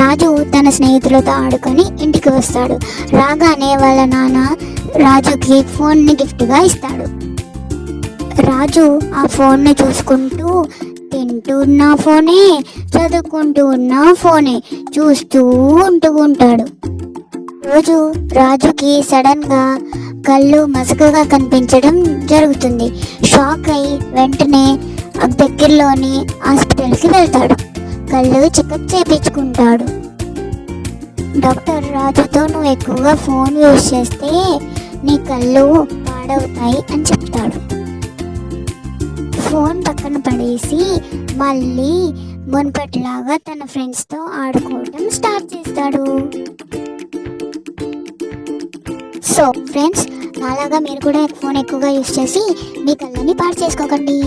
రాజు తన స్నేహితులతో ఆడుకొని ఇంటికి వస్తాడు. రాగానే వాళ్ళ నాన్న రాజుకి ఫోన్ని గిఫ్ట్గా ఇస్తాడు. రాజు ఆ ఫోన్ని చూసుకుంటూ తింటూ ఉన్న ఫోనే చదువుకుంటూ ఉన్న ఫోనే చూస్తూ ఉంటూ ఉంటాడు. రోజు రాజుకి సడన్గా కళ్ళు మసకగా కనిపించడం జరుగుతుంది. షాక్ అయి వెంటనే దగ్గరలోని హాస్పిటల్కి వెళ్తాడు. కళ్ళు చెకప్ చేయించుకుంటాడు డాక్టర్ రాజుతో నువ్వు ఎక్కువగా ఫోన్ యూజ్ చేస్తే నీ కళ్ళు పాడవుతాయి అని చెప్తాడు. ఫోన్ పక్కన పడేసి మళ్ళీ మున్పటిలాగా తన ఫ్రెండ్స్తో ఆడుకోవడం స్టార్ట్ చేస్తాడు. సో ఫ్రెండ్స్ అలాగా మీరు కూడా ఫోన్ ఎక్కువగా యూస్ చేసి మీ కళ్ళని పాడు చేసుకోకండి.